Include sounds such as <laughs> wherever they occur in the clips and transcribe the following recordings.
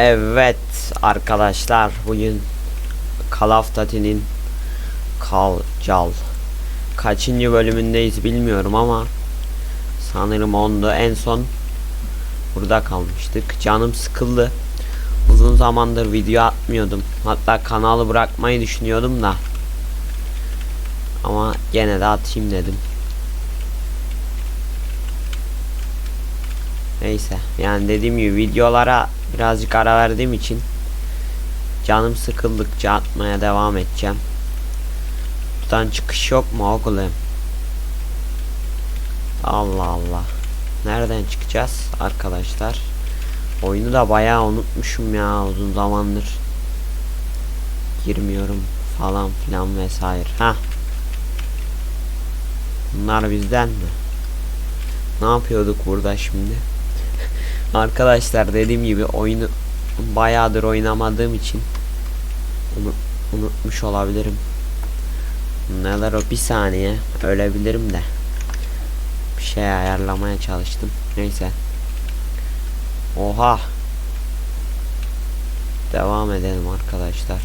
Evet arkadaşlar bugün Call of Duty'nin Kalcal kaçıncı bölümündeyiz bilmiyorum ama sanırım onda en son burada kalmıştık. Canım sıkıldı. Uzun zamandır video atmıyordum. Hatta kanalı bırakmayı düşünüyordum da. Ama gene de atayım dedim. Neyse yani dediğim gibi videolara birazcık ara verdiğim için canım sıkıldıkça atmaya devam edeceğim. Buradan çıkış yok mu oğlum? Allah Allah. Nereden çıkacağız arkadaşlar? Oyunu da bayağı unutmuşum ya uzun zamandır. Girmiyorum falan filan vesaire. Ha. Bunlar bizden mi? Ne yapıyorduk burada şimdi? Arkadaşlar dediğim gibi oyunu bayağıdır oynamadığım için unut, unutmuş olabilirim. Neler o bir saniye ölebilirim de bir şey ayarlamaya çalıştım. Neyse. Oha. Devam edelim arkadaşlar.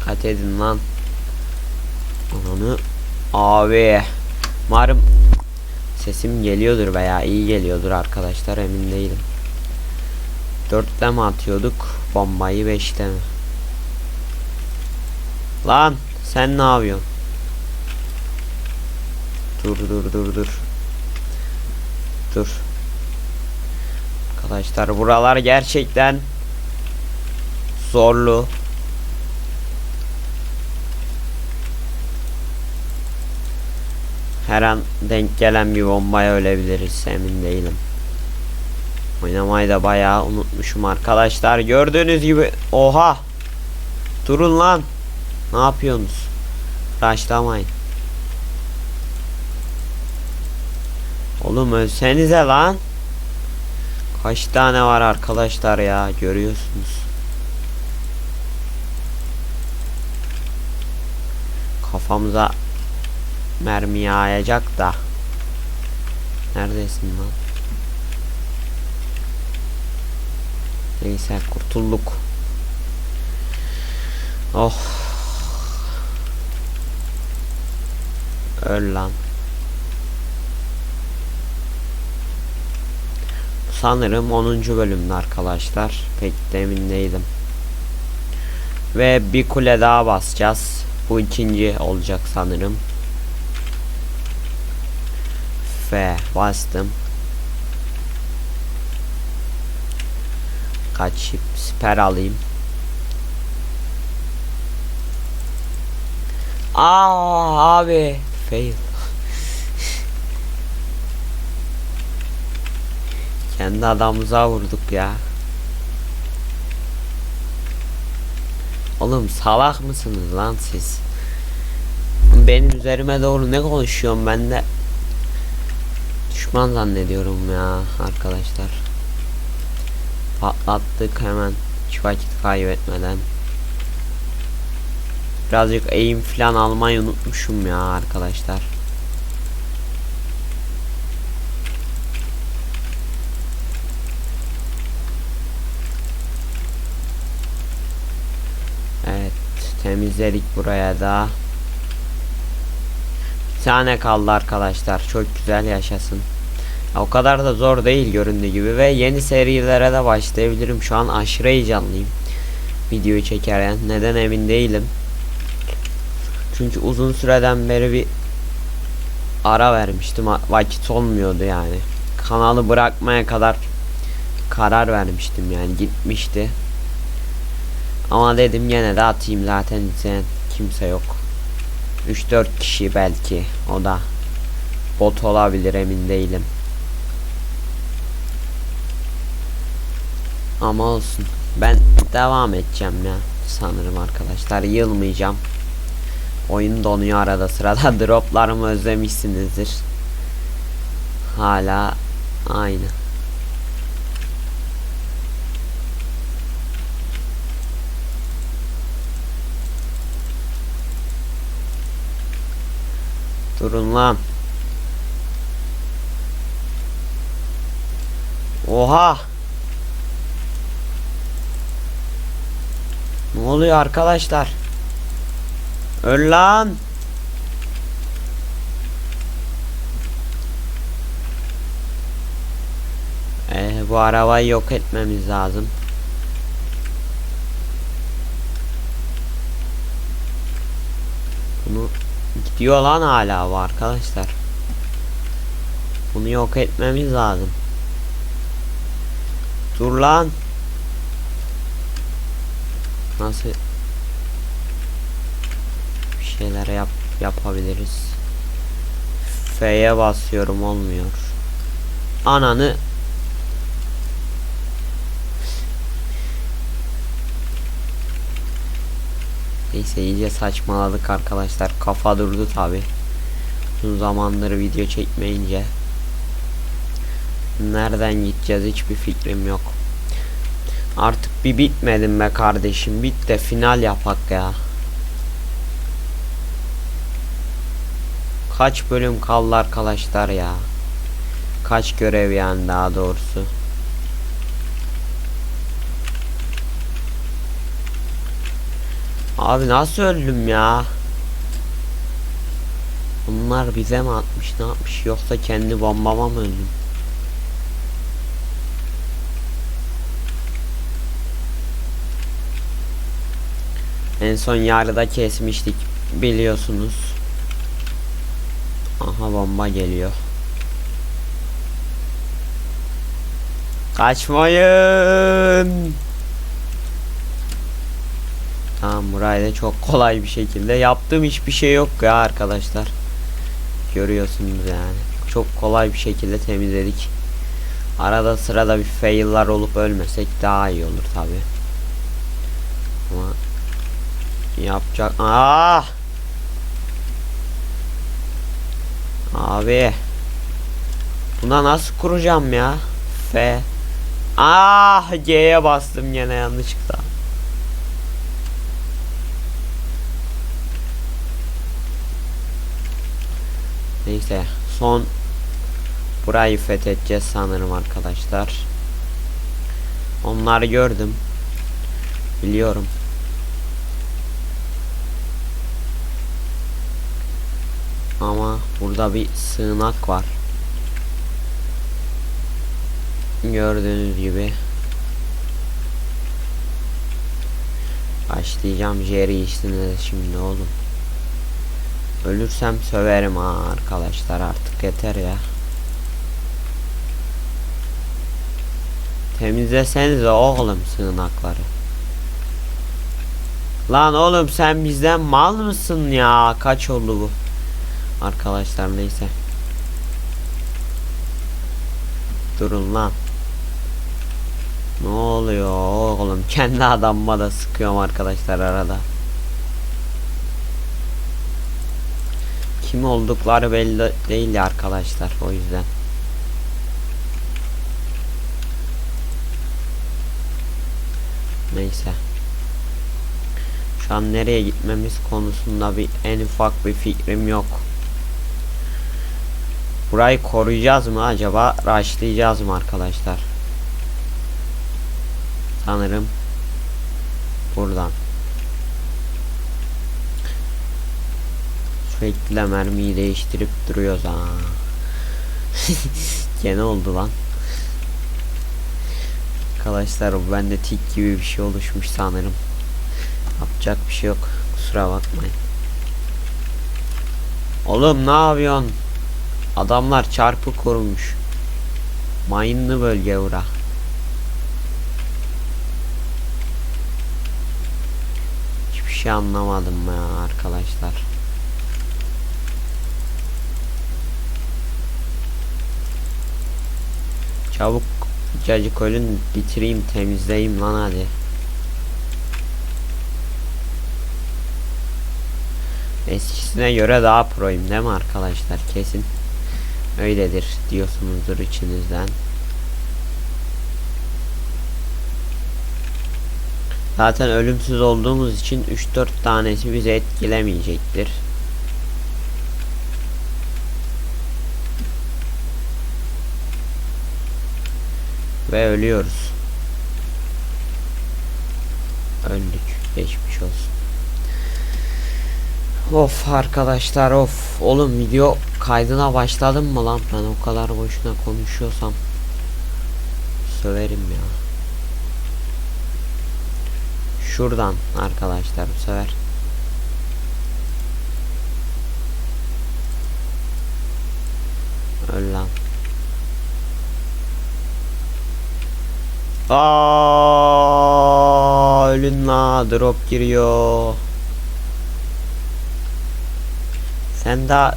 Dikkat edin lan. Onu Abi. Umarım Sesim geliyordur veya iyi geliyordur arkadaşlar emin değilim. Dörtte mi atıyorduk bombayı beşte mi? Lan sen ne yapıyorsun? Dur dur dur dur. Dur. Arkadaşlar buralar gerçekten Zorlu Her an denk gelen bir bombaya ölebiliriz emin değilim. Oynamayı da bayağı unutmuşum arkadaşlar. Gördüğünüz gibi oha. Durun lan. Ne yapıyorsunuz? Raşlamayın. Oğlum ölsenize lan. Kaç tane var arkadaşlar ya görüyorsunuz. Kafamıza mermi yağacak da. Neredesin lan? Neyse kurtulduk. Oh. Öl lan. Sanırım 10. bölümde arkadaşlar. Pek de emin değilim. Ve bir kule daha basacağız. Bu ikinci olacak sanırım. F bastım. Kaçıp siper alayım. Aa abi fail. <laughs> Kendi adamımıza vurduk ya. Oğlum salak mısınız lan siz? Benim üzerime doğru ne konuşuyorum ben de düşman zannediyorum ya arkadaşlar. Patlattık hemen hiç vakit kaybetmeden. Birazcık eğim falan almayı unutmuşum ya arkadaşlar. Evet temizledik buraya da. Bir tane kaldı arkadaşlar. Çok güzel yaşasın. O kadar da zor değil göründüğü gibi ve yeni serilere de başlayabilirim. Şu an aşırı heyecanlıyım. Videoyu çekerken neden emin değilim. Çünkü uzun süreden beri bir ara vermiştim. Vakit olmuyordu yani. Kanalı bırakmaya kadar karar vermiştim yani gitmişti. Ama dedim gene de atayım zaten izleyen kimse yok. 3-4 kişi belki o da bot olabilir emin değilim. Ama olsun. Ben devam edeceğim ya sanırım arkadaşlar. Yılmayacağım. Oyun donuyor arada sırada. <laughs> Droplarımı özlemişsinizdir. Hala aynı. Durun lan. Oha. Ne oluyor arkadaşlar? Öl lan. Ee, bu arabayı yok etmemiz lazım. Bunu gidiyor lan hala bu arkadaşlar. Bunu yok etmemiz lazım. Dur lan. Nasıl bir şeyler yap yapabiliriz. F'ye basıyorum olmuyor. Ananı Neyse iyice saçmaladık arkadaşlar. Kafa durdu tabi. Uzun zamandır video çekmeyince. Nereden gideceğiz hiçbir fikrim yok. Artık bir bitmedim be kardeşim. Bit de final yapak ya. Kaç bölüm kaldı arkadaşlar ya. Kaç görev yani daha doğrusu. Abi nasıl öldüm ya? Bunlar bize mi atmış ne yapmış yoksa kendi bombama mı öldüm? En son yarıda kesmiştik biliyorsunuz. Aha bomba geliyor. Kaçmayın. Tamam burayı da çok kolay bir şekilde yaptığım hiçbir şey yok ya arkadaşlar. Görüyorsunuz yani. Çok kolay bir şekilde temizledik. Arada sırada bir fail'lar olup ölmesek daha iyi olur tabi. Ama yapacak. Ah! Abi. Buna nasıl kuracağım ya? F. Ah G'ye bastım gene yanlışlıkla. Neyse son burayı fethedeceğiz sanırım arkadaşlar. Onları gördüm. Biliyorum. Ama burada bir sığınak var. Gördüğünüz gibi. Başlayacağım Jerry işine şimdi oğlum. Ölürsem söverim ha arkadaşlar artık yeter ya. Temizlesenize oğlum sığınakları. Lan oğlum sen bizden mal mısın ya? Kaç oldu bu? Arkadaşlar neyse. Durun lan. Ne oluyor oğlum? Kendi adamıma da sıkıyorum arkadaşlar arada. Kim oldukları belli değil arkadaşlar o yüzden. Neyse. Şu an nereye gitmemiz konusunda bir en ufak bir fikrim yok. Burayı koruyacağız mı acaba? Raşlayacağız mı arkadaşlar? Sanırım buradan. Sürekli mermiyi değiştirip duruyoruz ha. <laughs> Gene oldu lan. Arkadaşlar bende tik gibi bir şey oluşmuş sanırım. Yapacak bir şey yok. Kusura bakmayın. Oğlum ne yapıyorsun? Adamlar çarpı kurmuş. Mayınlı bölge ura. Hiçbir şey anlamadım ya arkadaşlar. Çabuk cacık ölün bitireyim temizleyeyim lan hadi. Eskisine göre daha proyum değil mi arkadaşlar kesin öyledir diyorsunuzdur içinizden. Zaten ölümsüz olduğumuz için 3-4 tanesi bizi etkilemeyecektir. ve ölüyoruz. Öldük. Geçmiş olsun. Of arkadaşlar of. Oğlum video kaydına başladım mı lan? Ben o kadar boşuna konuşuyorsam söverim ya. Şuradan arkadaşlar bu sefer. Öl lan. Aa, ölün la drop giriyor. Sen daha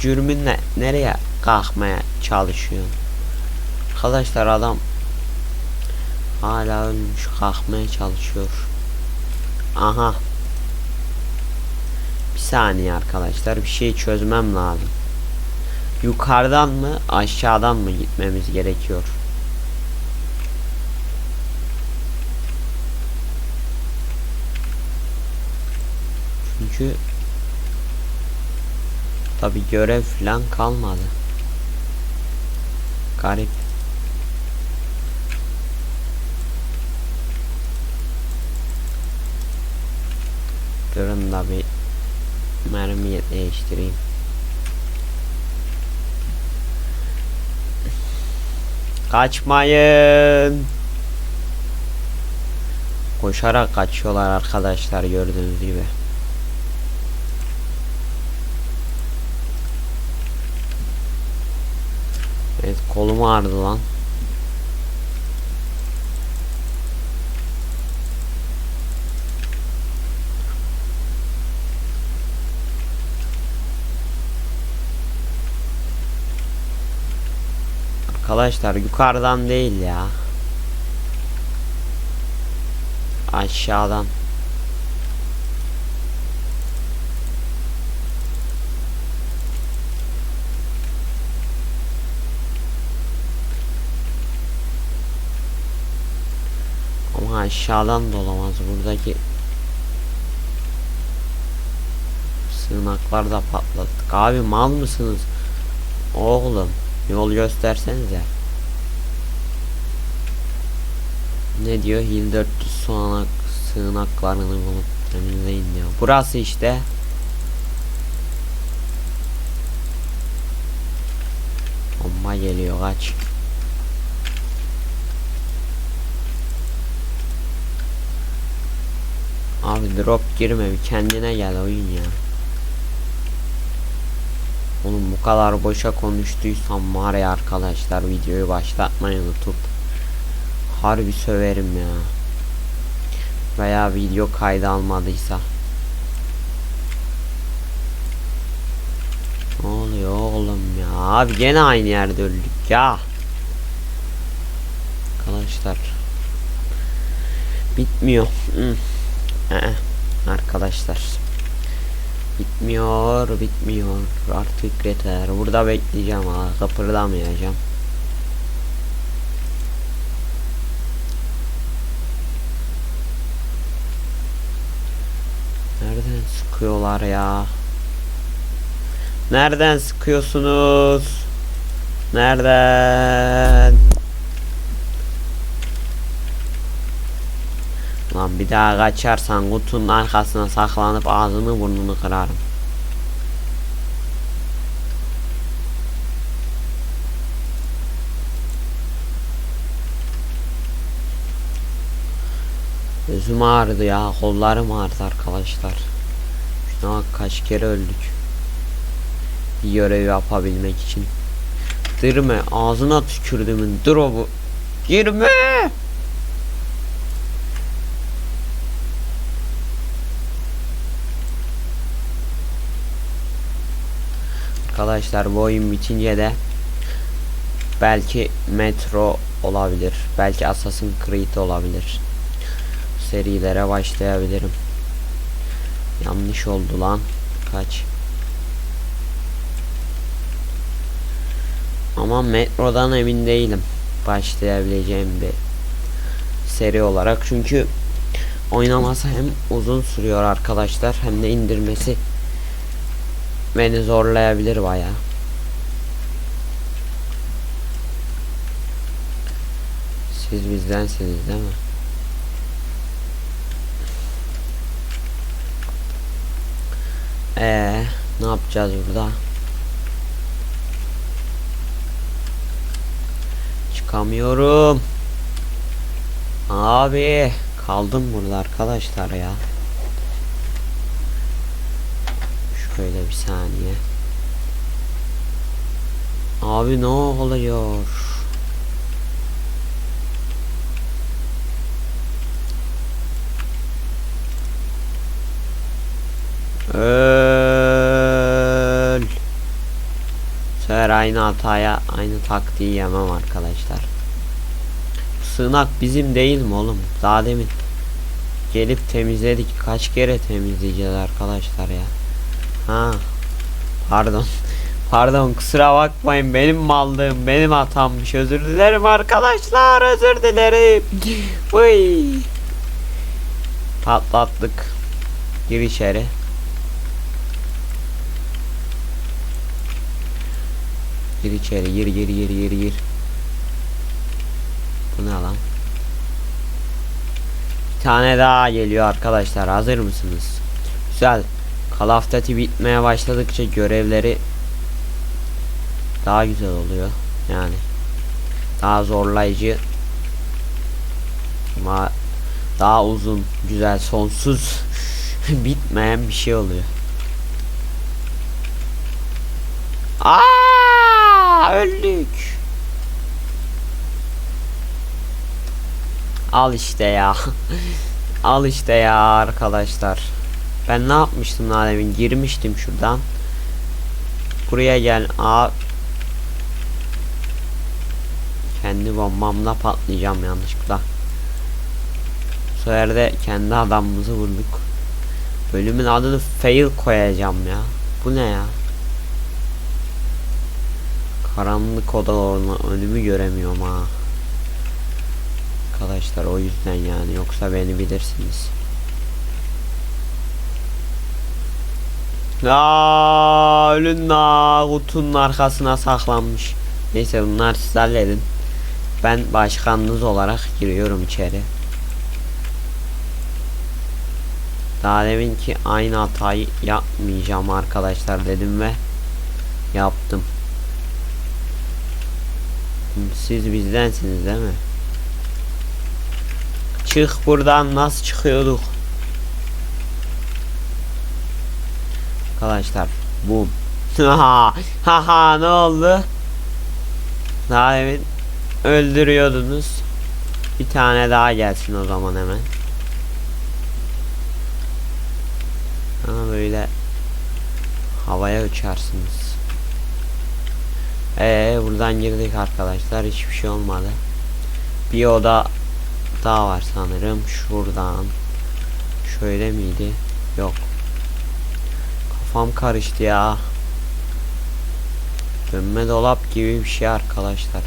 cürmünle nereye kalkmaya çalışıyorsun? Arkadaşlar adam hala ölmüş kalkmaya çalışıyor. Aha. Bir saniye arkadaşlar bir şey çözmem lazım. Yukarıdan mı aşağıdan mı gitmemiz gerekiyor? Çünkü tabi görev falan kalmadı. Garip. Durun da bir mermiyi değiştireyim. Kaçmayın. Koşarak kaçıyorlar arkadaşlar gördüğünüz gibi. Evet kolum ağrıdı lan. Arkadaşlar yukarıdan değil ya. Aşağıdan. Ama aşağıdan da olamaz buradaki sığınaklar da patlattık. Abi mal mısınız? Oğlum yol göstersenize. Ne diyor? Hil 400 sığınak, sığınaklarını bulup temizleyin diyor. Burası işte. Bomba geliyor kaç. Abi drop girme bir kendine gel oyun ya. Oğlum bu kadar boşa konuştuysam var ya arkadaşlar videoyu başlatmayı unutup harbi söverim ya. Veya video kaydı almadıysa. Ne oluyor oğlum ya? Abi gene aynı yerde öldük ya. Arkadaşlar. Bitmiyor. Hı. Ee, arkadaşlar. Bitmiyor, bitmiyor. Artık yeter. Burada bekleyeceğim ha. Kıpırdamayacağım. Nereden sıkıyorlar ya? Nereden sıkıyorsunuz? Nereden? Lan bir daha kaçarsan kutunun arkasına saklanıp ağzını burnunu kırarım. Gözüm ağrıdı ya kollarım ağrıdı arkadaşlar. Şuna bak kaç kere öldük. Bir görev yapabilmek için. Girme ağzına tükürdümün dur o bu. Girme. Arkadaşlar bu oyun bitince de belki Metro olabilir. Belki Assassin's Creed olabilir. Serilere başlayabilirim. Yanlış oldu lan. Kaç. Ama Metro'dan emin değilim. Başlayabileceğim bir seri olarak. Çünkü oynaması hem uzun sürüyor arkadaşlar hem de indirmesi beni zorlayabilir baya. Siz bizdensiniz değil mi? Ee, ne yapacağız burada? Çıkamıyorum. Abi kaldım burada arkadaşlar ya. Şöyle bir saniye. Abi ne oluyor? Öl. Sefer aynı hataya, aynı taktiği yemem arkadaşlar. Sığınak bizim değil mi oğlum? Daha demin gelip temizledik. Kaç kere temizleyeceğiz arkadaşlar ya? Ha. Pardon. Pardon kusura bakmayın benim mallığım benim hatammış özür dilerim arkadaşlar özür dilerim. Vıy. Patlattık. Gir içeri. Gir içeri gir gir gir gir gir. Bu ne lan? Bir tane daha geliyor arkadaşlar hazır mısınız? Güzel. Call bitmeye başladıkça görevleri daha güzel oluyor. Yani daha zorlayıcı ama daha uzun, güzel, sonsuz <laughs> bitmeyen bir şey oluyor. Aa, öldük. Al işte ya. <laughs> Al işte ya arkadaşlar. Ben ne yapmıştım daha? Girmiştim şuradan. Buraya gel. Aa. Kendi bombamla patlayacağım yanlışlıkla. Bu sefer kendi adamımızı vurduk. Bölümün adını fail koyacağım ya. Bu ne ya? Karanlık odalarına önümü göremiyorum ha. Arkadaşlar o yüzden yani yoksa beni bilirsiniz. Aa, ölün kutunun arkasına saklanmış. Neyse bunlar siz halledin. Ben başkanınız olarak giriyorum içeri. Daha deminki aynı hatayı yapmayacağım arkadaşlar dedim ve yaptım. Siz bizdensiniz değil mi? Çık buradan nasıl çıkıyorduk? Arkadaşlar bum. ha ha ne oldu? Daha demin öldürüyordunuz. Bir tane daha gelsin o zaman hemen. Ama böyle havaya uçarsınız. Ee buradan girdik arkadaşlar hiçbir şey olmadı. Bir oda daha var sanırım şuradan. Şöyle miydi? Yok. Kafam karıştı ya. Dönme dolap gibi bir şey arkadaşlar.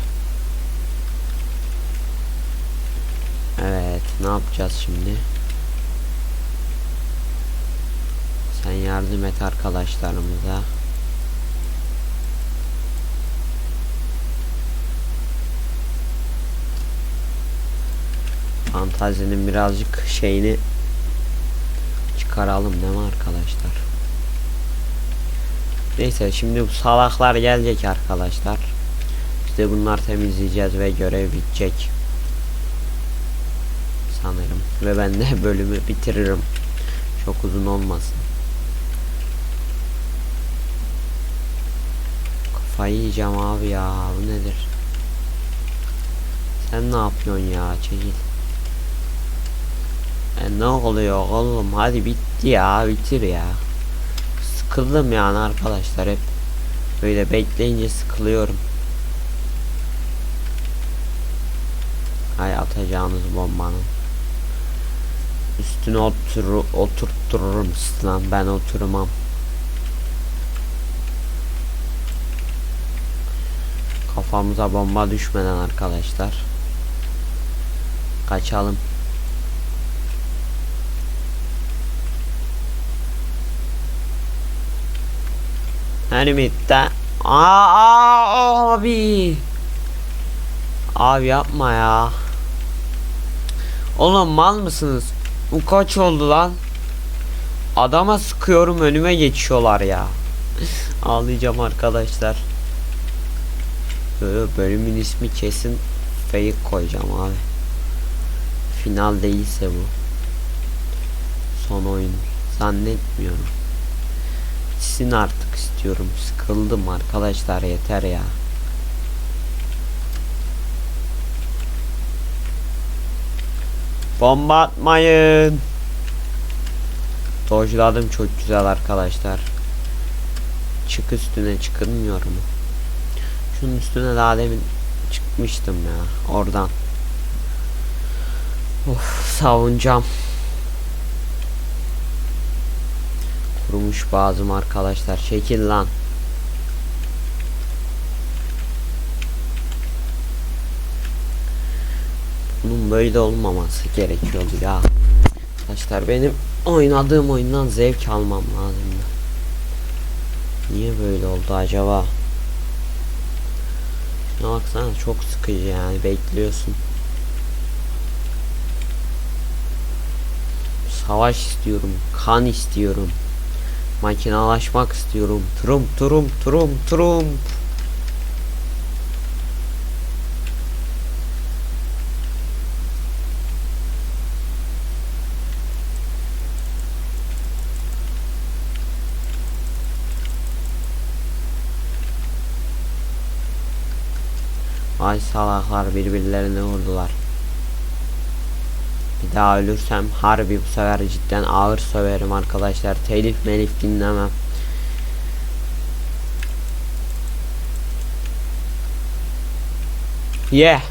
Evet ne yapacağız şimdi? Sen yardım et arkadaşlarımıza. Fantazinin birazcık şeyini çıkaralım değil mi arkadaşlar? Neyse şimdi bu salaklar gelecek arkadaşlar. İşte bunlar temizleyeceğiz ve görev bitecek. Sanırım. Ve ben de <laughs> bölümü bitiririm. Çok uzun olmasın. Kafayı yiyeceğim abi ya. Bu nedir? Sen ne yapıyorsun ya? Çekil. E ne oluyor oğlum? Hadi bitti ya. Bitir ya. Sıkıldım yani arkadaşlar hep. Böyle bekleyince sıkılıyorum. Hay atacağınız bombanın. Üstüne otur oturttururum lan ben oturmam. Kafamıza bomba düşmeden arkadaşlar. Kaçalım. Hermit'te Aa, aa abi Abi yapma ya Oğlum mal mısınız? Bu kaç oldu lan? Adama sıkıyorum önüme geçiyorlar ya. <laughs> Ağlayacağım arkadaşlar. Böyle bölümün ismi kesin fake koyacağım abi. Final değilse bu. Son oyun. Zannetmiyorum. Sizin artık istiyorum. Sıkıldım arkadaşlar yeter ya. Bomba atmayın. Dojladım çok güzel arkadaşlar. Çık üstüne çıkılmıyor mu? Şunun üstüne daha demin çıkmıştım ya oradan. Of savunacağım. Kurumuş bazım arkadaşlar. Çekil lan. Bunun böyle olmaması gerekiyordu ya. Arkadaşlar benim oynadığım oyundan zevk almam lazım. Niye böyle oldu acaba? Şuna baksana çok sıkıcı yani bekliyorsun. Savaş istiyorum, kan istiyorum. Makinalaşmak istiyorum. Trum trum trum trum. Ay salaklar birbirlerine vurdular. Bir daha ölürsem harbi bu sefer cidden ağır söverim arkadaşlar. Telif melif dinlemem. Yeah.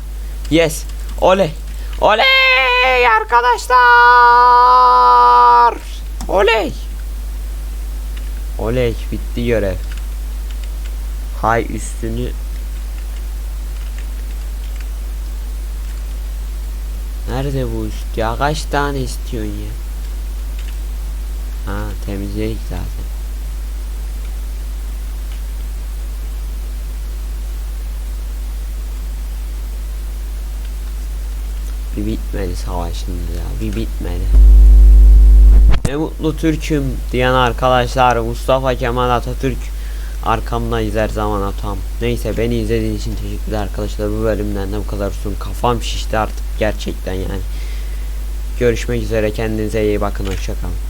Yes. Oley. Oley arkadaşlar. Oley. Oley bitti görev. Hay üstünü Nerede bu üst ya? Kaç tane istiyorsun ya? Ha temizledik zaten. Bir bitmedi savaşımız ya. Bir bitmedi. Ne mutlu Türk'üm diyen arkadaşlar Mustafa Kemal Atatürk arkamda her zaman atam. Neyse beni izlediğiniz için teşekkürler arkadaşlar. Bu bölümden de bu kadar olsun. Kafam şişti artık gerçekten yani. Görüşmek üzere kendinize iyi bakın hoşçakalın.